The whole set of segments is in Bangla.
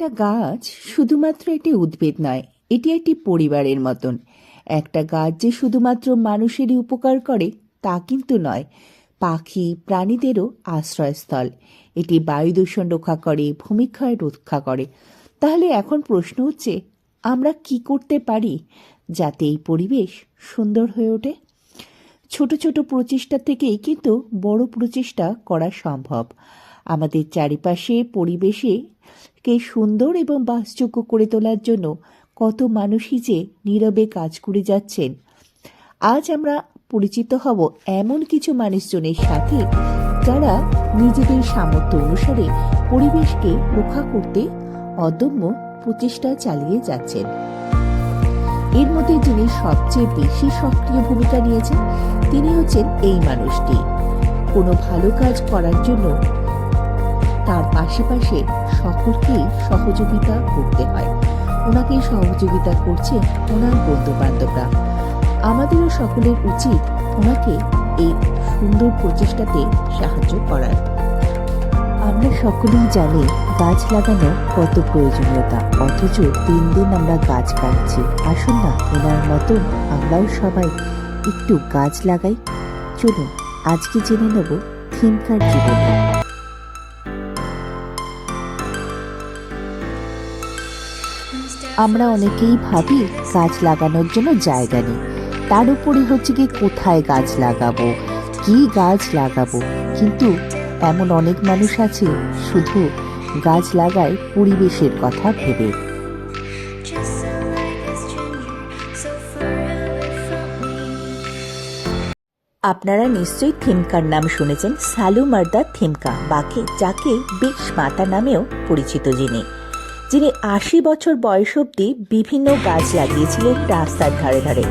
একটা গাছ শুধুমাত্র একটি উদ্ভিদ নয়, এটি একটি পরিবারের মতন। একটা গাছ যে শুধুমাত্র মানুষেরই উপকার করে, তা কিন্তু নয়, পাখি, প্রাণীদেরও আশ্রয়স্থল। এটি বায়ু দূষণ রক্ষা করে, ভূমিক্ষয় রক্ষা করে। তাহলে এখন প্রশ্ন হচ্ছে, আমরা কি করতে পারি যাতে এই পরিবেশ সুন্দর হয়ে ওঠে? ছোট ছোট প্রচেষ্টা থেকেই কিন্তু বড় প্রচেষ্টা করা সম্ভব। আমাদের চারিপাশে, পরিবেশে কে সুন্দর এবং বাসযোগ্য করে তোলার জন্য কত মানুষই যে নীরবে কাজ করে যাচ্ছেন। আজ আমরা পরিচিত হব এমন কিছু মানুষজনের সাথে যারা নিজেদের সামর্থ্য অনুসারে পরিবেশকে রক্ষা করতে অদম্য প্রচেষ্টা চালিয়ে যাচ্ছেন। এর মধ্যে যিনি সবচেয়ে বেশি সক্রিয় ভূমিকা নিয়েছেন, তিনি হচ্ছেন এই মানুষটি। কোনো ভালো কাজ করার জন্য তার পাশে সকলকেই সহযোগিতা করতে হয়। ওনাকে সহযোগিতা করছে ওনার বন্ধু বান্ধবরা আমাদেরও সকলের উচিত ওনাকে এই সুন্দর প্রচেষ্টাতে সাহায্য করার। আমরা সকলেই জানি গাছ লাগানো কত প্রয়োজনীয়তা, অথচ দিন দিন আমরা গাছ কাটছি। আসুন না এনার মতন আমরাও সবাই একটু গাছ লাগাই। চলুন, আজকে জেনে নেব থিমকার জীবনে। আমরা অনেকেই ভাবি গাছ লাগানোর জন্য জায়গা নেই। তার উপরে হচ্ছে কি কোথায় গাছ লাগাবো, কি গাছ লাগাবো। কিন্তু এমন অনেক মানুষ আছে শুধু গাছ লাগায় পরিবেশের কথা ভেবে. আপনারা নিশ্চয়ই থিমকার নাম শুনেছেন সালু মার্দা থিমকা, বাকে যাকে বিক্স মাতা নামেও পরিচিত যিনি। যিনি আশি বছর বয়স অবধি বিভিন্ন গাছ লাগিয়েছিলেন রাস্তার ধারে ধারে।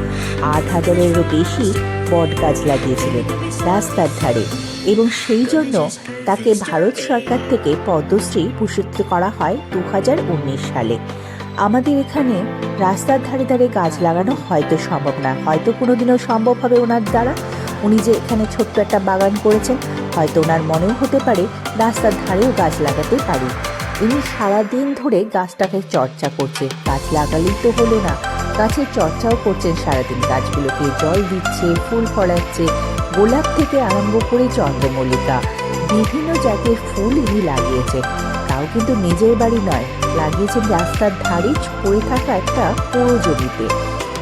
আট হাজারেরও বেশি বট গাছ লাগিয়েছিলেন রাস্তার ধারে এবং সেই জন্য তাকে ভারত সরকার থেকে পদ্মশ্রী ভূষিত করা হয় দু হাজার উনিশ সালে। আমাদের এখানে রাস্তার ধারে ধারে গাছ লাগানো হয়তো সম্ভব না। হয়তো কোনোদিনও সম্ভব হবে ওনার দ্বারা। উনি যে এখানে ছোট্ট একটা বাগান করেছেন, হয়তো ওনার মনেও হতে পারে রাস্তার ধারেও গাছ লাগাতে পারি। ইনি সারাদিন ধরে গাছটাকে চর্চা করছে। গাছ লাগালেই তো হলো না। গাছের চর্চাও করছেন সারাদিন। গাছগুলোকে জল দিচ্ছে, ফুল ফলাচ্ছে, গোলাপ থেকে আরম্ভ করে চন্দ্রমল্লিকা, বিভিন্ন জাতের ফুল ইনি লাগিয়েছে। তাও কিন্তু নিজের বাড়ি নয় লাগিয়েছেন রাস্তার ধারে পড়ে থাকা একটা পুরো জমিতে।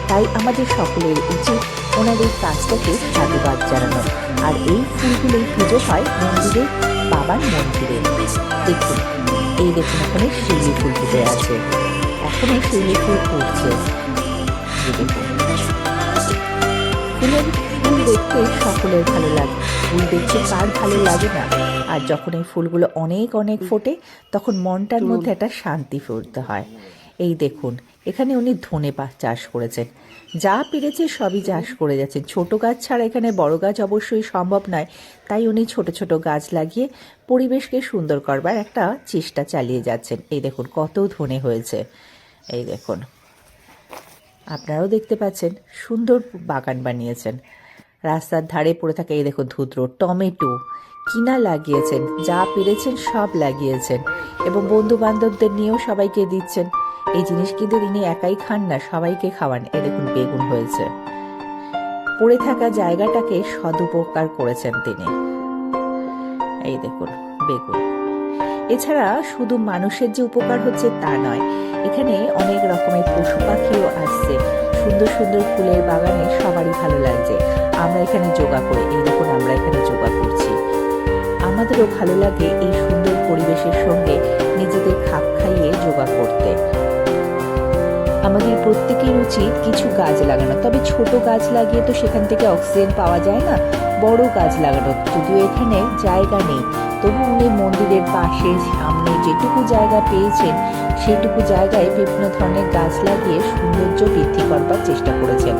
তাই আমাদের সকলের উচিত এই কাজটাকে সাধুবাদ জানানো। আর এই ফুলগুলোই পুজো হয় মন্দিরে বাবার মন্দিরে। দেখুন এই দেখুন এখানে শিউলি ফুল ফুটে আছে। এখন এই শিউলি ফুল ফুটছে। ফুলের ফুল দেখতে সকলের ভালো লাগে। ফুল দেখতে কার ভালো লাগে না? আর যখন এই ফুলগুলো অনেক অনেক ফোটে তখন মনটার মধ্যে একটা শান্তি ফুটতে হয়। এই দেখুন, এখানে উনি ধনে পাত চাষ করেছেন। যা পেরেছে সবই চাষ করে যাচ্ছেন। ছোট গাছ ছাড়া এখানে বড় গাছ অবশ্যই সম্ভব নয়। তাই উনি ছোট ছোট গাছ লাগিয়ে পরিবেশকে সুন্দর করবার একটা চেষ্টা চালিয়ে যাচ্ছেন। এই দেখুন, কত ধনে হয়েছে। এই দেখুন, আপনারাও দেখতে পাচ্ছেন, সুন্দর বাগান বানিয়েছেন। রাস্তার ধারে পড়ে থাকে এই দেখুন ধুদ্র টমেটো, কিনা লাগিয়েছেন, যা পেরেছেন সব লাগিয়েছেন। এবং বন্ধু বান্ধবদের নিয়েও সবাইকে দিচ্ছেন। এই জিনিস কিন্তু তিনি একাই খান না, সবাইকে খাওয়ান। এই দেখুন, বেগুন হয়েছে। পড়ে থাকা জায়গাটাকে সদুপকার করেছেন তিনি। এই দেখুন, বেগুন। এছাড়া শুধু মানুষের যে উপকার হচ্ছে তা নয়, এখানে অনেক রকমের পশু পাখিও আসছে। সুন্দর সুন্দর ফুলের বাগানে সবারই ভালো লাগছে। আমরা এখানে যোগা করি। এই দেখুন, আমরা এখানে যোগা করছি। আমাদেরও ভালো লাগে এই সুন্দর পরিবেশের সঙ্গে নিজেদের খাপ খাইয়ে যোগা করতে। আমাদের প্রত্যেকের উচিত কিছু গাছ লাগানো। তবে ছোট গাছ লাগিয়ে তো সেখান থেকে অক্সিজেন পাওয়া যায় না, বড় গাছ লাগানো। যদিও এখানে জায়গা নেই, তবু উনি মন্দিরের পাশে সামনে যেটুকু জায়গা পেয়েছেন সেটুকু জায়গায় বিভিন্ন ধরনের গাছ লাগিয়ে সৌন্দর্য বৃদ্ধি করবার চেষ্টা করেছেন।